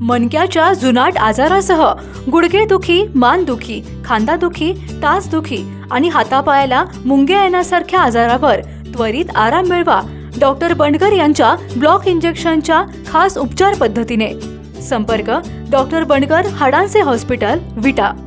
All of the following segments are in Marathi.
मणक्याच्या जुनाट आजारासह गुडघेदुखी मानदुखी खांदादुखी तासदुखी आणि हातापायाला मुंग्या येण्यासारख्या आजारावर त्वरित आराम मिळवा डॉक्टर बंडकर यांच्या ब्लॉक इंजेक्शनच्या खास उपचार पद्धतीने. संपर्क डॉक्टर बंडकर हाडांचे हॉस्पिटल विटा.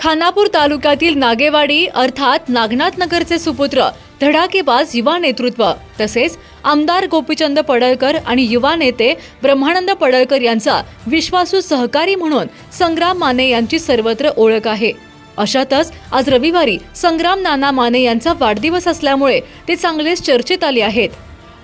खानापूर तालुक्यातील नागेवाडी अर्थात नागनाथ नगरचे सुपुत्र धडाकेबाज युवा नेतृत्व तसेच आमदार गोपीचंद पडळकर आणि युवा नेते ब्रह्मानंद पडळकर यांचा विश्वासू सहकारी म्हणून संग्राम माने यांची सर्वत्र ओळख आहे. अशातच आज रविवारी संग्राम नाना माने यांचा वाढदिवस असल्यामुळे ते चांगलेच चर्चेत आले आहेत.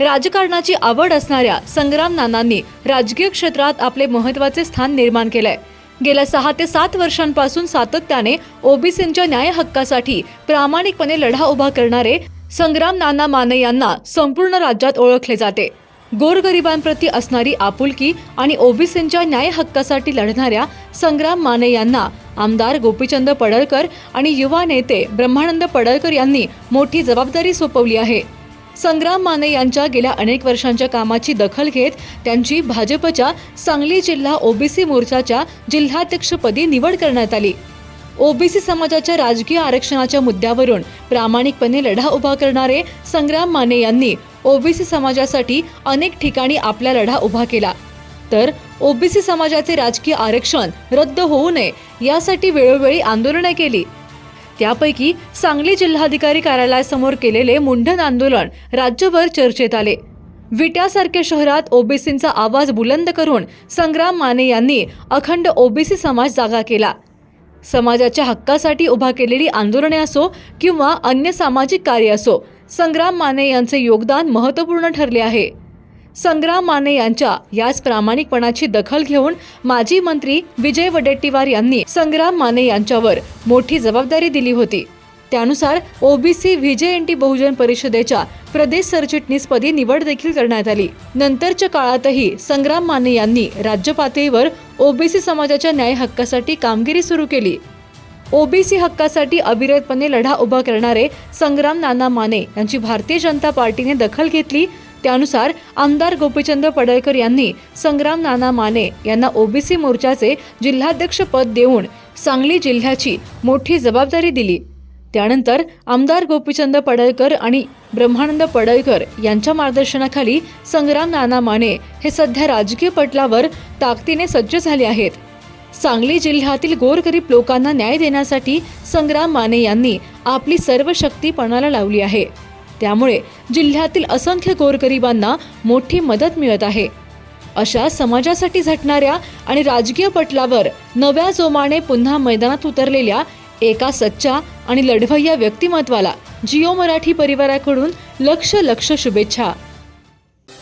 राजकारणाची आवड असणाऱ्या संग्राम नानांनी राजकीय क्षेत्रात आपले महत्त्वाचे स्थान निर्माण केलंय. गेल्या सहा ते सात वर्षांपासून सातत्याने ओबीसींच्या न्याय हक्कासाठी प्रामाणिकपणे लढा उभा करणारे संग्राम नाना माने यांना संपूर्ण राज्यात ओळखले जाते. गोरगरिबांप्रती असणारी आपुलकी आणि ओबीसींच्या न्याय हक्कासाठी लढणाऱ्या संग्राम माने यांना आमदार गोपीचंद पडळकर आणि युवा नेते ब्रह्मानंद पडळकर यांनी मोठी जबाबदारी सोपवली आहे. संग्राम माने यांच्या गेल्या अनेक वर्षांच्या कामाची दखल घेत त्यांची भाजपच्या सांगली जिल्हा ओबीसी मोर्चाच्या जिल्हाध्यक्षपदी निवड करण्यात आली. ओबीसी समाजाच्या राजकीय आरक्षणाच्या मुद्द्यावरून प्रामाणिकपणे लढा उभा करणारे संग्राम माने यांनी ओबीसी समाजासाठी अनेक ठिकाणी आपला लढा उभा केला. तर ओबीसी समाजाचे राजकीय आरक्षण रद्द होऊ नये यासाठी वेळोवेळी आंदोलने केली. त्यापैकी सांगली जिल्हाधिकारी कार्यालयासमोर केलेले मुंडन आंदोलन राज्यभर चर्चेत आले. विट्यासारख्या शहरात ओबीसींचा आवाज बुलंद करून संग्राम माने यांनी अखंड ओबीसी समाज जागा केला. समाजाच्या हक्कासाठी उभा केलेली आंदोलने असो किंवा अन्य सामाजिक कार्य असो संग्राम माने यांचे योगदान महत्त्वपूर्ण ठरले आहे. संग्राम माने यांच्या याच प्रामाणिकपणाची दखल घेऊन माजी मंत्री विजय वडेट्टीवार यांनी संग्राम माने यांच्यावर मोठी जबाबदारी दिली होती. त्यानुसार OBC VJ N T Bahujan परिषदेच्या प्रदेश सरचिटणीसपदी निवड देखील करण्यात आली. नंतरच्या काळातही संग्राम माने यांनी राज्य पातळीवर ओबीसी समाजाच्या न्याय हक्कासाठी कामगिरी सुरू केली. ओबीसी हक्कासाठी अविरतपणे लढा उभा करणारे संग्राम नाना माने यांची भारतीय जनता पार्टीने दखल घेतली त्यानुसार आमदार गोपीचंद पडळकर यांनी संग्राम नाना माने यांना ओबीसी मोर्चाचे जिल्हाध्यक्ष पद देऊन सांगली जिल्ह्याची मोठी जबाबदारी दिली. त्यानंतर आमदार गोपीचंद पडळकर आणि ब्रह्मानंद पडळकर यांच्या मार्गदर्शनाखाली संग्राम नाना माने हे सध्या राजकीय पटलावर ताकदीने सज्ज झाले आहेत. सांगली जिल्ह्यातील गोरगरीब लोकांना न्याय देण्यासाठी संग्राम माने यांनी आपली सर्व शक्ती पणाला लावली आहे. त्यामुळे जिल्ह्यातील असंख्य गोरगरिबांना मोठी मदत मिळत आहे. अशा समाजासाठी झटणाऱ्या आणि राजकीय पटलावर नव्या जोमाने पुन्हा मैदानात उतरलेल्या एका सच्चा आणि लढवय्या व्यक्तिमत्वाला जिओ मराठी परिवाराकडून लक्ष लक्ष शुभेच्छा.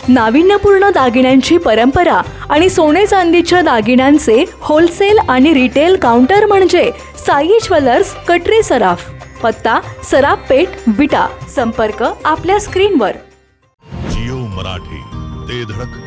नाविन्यपूर्ण दागिन्यांची परंपरा आणि सोने चांदीच्या दागिन्यांचे होलसेल आणि रिटेल काउंटर म्हणजे साई ज्वेलर्स कटरी सराफ. पत्ता सराफ पेठ विटा संपर्क आपल्या स्क्रीनवर. जिओ मराठी ते धडक.